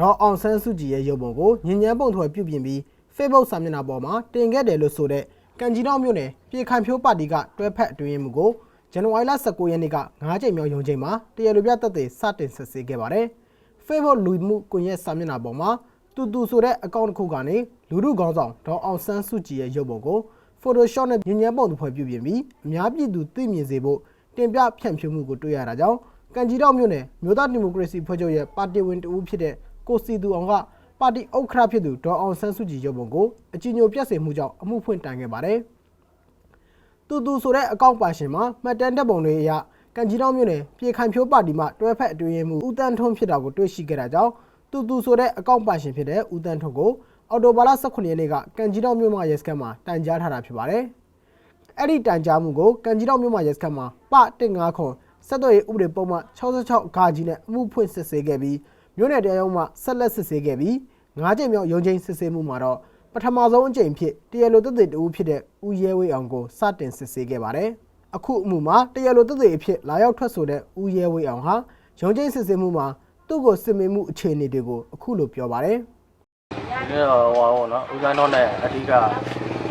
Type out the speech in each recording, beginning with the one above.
ဒေါ်အောင်ဆန်းစုကြည်ရဲ့ရုပ်ပုံကိုညဉ့်ညမ်းပုံထွယ်ပြုပြင်ပြီး Facebook စာမျက်နှာပေါ်မှာတင်ခဲ့တယ်လို့ဆိုတဲ့ကံကြီးတော်မြို့နယ်ပြည်ခိုင်ဖြိုးပါတီကတွဲဖက်အတွင်းမှုကိုဇန်နဝါရီလ19ရက်နေ့က9ကြိမ်မြောက်ရုံးချိန်မှာတရားလိုပြသက်သေစတင်ဆက်ဆေးခဲ့ပါတယ်။ Facebook လူမှုကွန်ရက်စာမျက်နှာပေါ်မှာတူတူဆိုတဲ့အကောင့်တစ်ခုကနေလူမှုခေါင်းဆောင်ဒေါ်အောင်ဆန်းစုကြည်ရဲ့ရုပ်ပုံကို Photoshop နဲ့ညဉ့်ညမ်းပုံတစ်ဖွဲ့ပြုပြင်ပြီးအများပြည်သူသိမြင်စေဖို့တင်ပြဖြန့်ဖြူးမှုကိုတွေ့ရတာကြောင့်ကံကြီးတော်မြို့နယ်မြို့သားဒီမိုကရေစီဖွဲ့ချုပ်ရဲ့ပါတီဝင်တဦးဖြစ်တဲ့ ကိုစီသူအောင်ကပါတီဥက္ကဋ္ဌဖြစ်သူဒေါ်အောင်ဆန်းစုကြည်ရုပ်ပုံကိုအကြည်ညိုပြတ်စေမှုကြောင့်အမှုဖွင့်တိုင်ခဲ့ပါတယ်။တူတူဆိုတဲ့အကောင့်ပါရှင်မှာမှတ်တမ်းတပ်ပုံတွေအရကံကြီးတော်မြို့နယ်ပြည်ခိုင်ဖြိုးပါတီမှတွဲဖက်အတွင်းရေးမှုဦးတန်းထွန်းဖြစ်တာကိုတွေ့ရှိခဲ့တာကြောင့်တူတူဆိုတဲ့အကောင့်ပါရှင်ဖြစ်တဲ့ဦးတန်းထွန်းကိုအော်တိုဘာလ18ရက်နေ့ကကံကြီးတော်မြို့မှာရဲစခန်းမှာတိုင်ကြားထားတာဖြစ်ပါတယ်။အဲ့ဒီတိုင်ကြားမှုကိုကံကြီးတော်မြို့မှာရဲစခန်းမှာပ159ခွန်ဆက်သွယ်ရေးဥပဒေပုံမှန်66ဂါကြီးနဲ့အမှုဖွင့်စစ်ဆေးခဲ့ပြီး မြို့နယ်တရားရုံးမှဆက်လက်စစ်ဆေးခဲ့ပြီး၅ကြိမ်မြောက်ရုံးချင်းစစ်ဆေးမှုမှာတော့ပထမဆုံးအကြိမ်ဖြစ်တရားလိုသက်သေတဦးဖြစ်တဲ့ဦးရဲဝေးအောင်ကိုစတင်စစ်ဆေးခဲ့ပါတယ်။အခုအမှုမှာတရားလိုသက်သေအဖြစ်လာရောက်ထွက်ဆိုတဲ့ဦးရဲဝေးအောင်ဟာရုံးချင်းစစ်ဆေးမှုမှာသူ့ကိုစစ်မေးမှုအခြေအနေတွေကိုအခုလိုပြောပါတယ်။ဒီနေ့တော့ဟိုပါဘောနော်ဦးစန်းတော့နဲ့အဓိက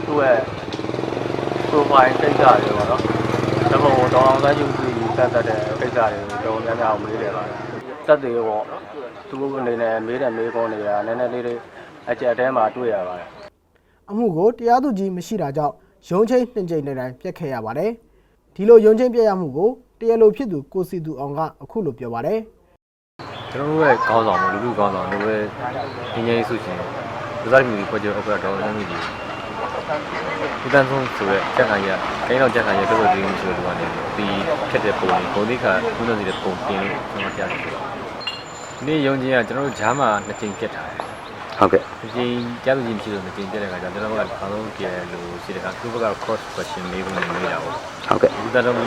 သူ့ရဲ့ profile ကိစ္စတွေပေါ့နော်ဒါပေမဲ့တော့အောင်စန်းယူပြီးတက်တက်တဲ့ကိစ္စတွေတော့များများမေးတယ်ပါတယ် တက်သေးပေါ့သူ့အနေနဲ့မေးတယ်မေးခွန်းနေတာနည်းနည်းလေးလေးအကြက်တဲမှာတွေ့ရပါတယ်အမှုကိုတရားသူကြီးမရှိတာကြောင့်ရုံးချင်းနှင်ချိန်တိုင်းပြတ်ခဲ့ရပါတယ်။ဒီလိုရုံးချင်းပြတ်ရမှုကိုတရားလိုဖြစ်သူကိုစီသူအောင်ကအခုလိုပြောပါတယ်ကျွန်တော်တို့ရဲ့ခေါင်းဆောင်ပေါ့လူလူခေါင်းဆောင်တို့ပဲငင်းငင်းဆုရှင်ဒဇာမီဖွဲ့ချုပ်ဥက္ကဋ္ဌတော်လည်းမြည်ဒီ ဒီတန်းဆုံးဆိုရဲချက်ခံရကိန်းတော့ချက်ခံရတော်တော်ဒီမျိုးဆိုတော့ဒီဒီခက်တဲ့ပုံလေးပုံလေးခါခုနစီတဲ့ပုံပြင်းလေးကျွန်တော်ကြားတယ်ဒီနေ့ရုံချင်းကကျွန်တော်တို့ဂျားမှာနှစ်ကြိမ်ပြတ်ထားတယ်ဟုတ်ကဲ့ဒီကြိမ်ကြားသူချင်းမရှိလို့နှစ်ကြိမ်ပြတ်တဲ့ခါကျကျွန်တော်တို့ကဘာလို့ကြည့်ရလို့ရှိတဲ့အခါသူ့ဘက်က cross question လေးကိုမေးတာပေါ့ဟုတ်ကဲ့ဒီတန်းတော့ဒီ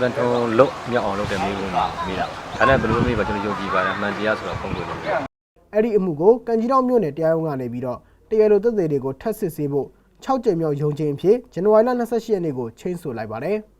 တန်းတော့လုတ်မြောက်အောင်လုပ်တဲ့မေးခွန်းကိုမေးတာဒါနဲ့ဘယ်လိုမေးပါကျွန်တော်ယုံကြည်ပါတယ်အမှန်တရားဆိုတော့ပုံပေါ်နေတယ်။အဲ့ဒီအမှုကိုကံကြီးတော်မြို့နယ်တရားရုံးကနေပြီးတော့တရားလိုသက်သေတွေကိုထပ်စစ်ဆေးဖို့ 6ကြိမ်မြောက်ရုံးချင်းအဖြစ်ဇန်နဝါရီလ28ရက်နေ့ကိုချိန်ဆိုလိုက်ပါတယ်။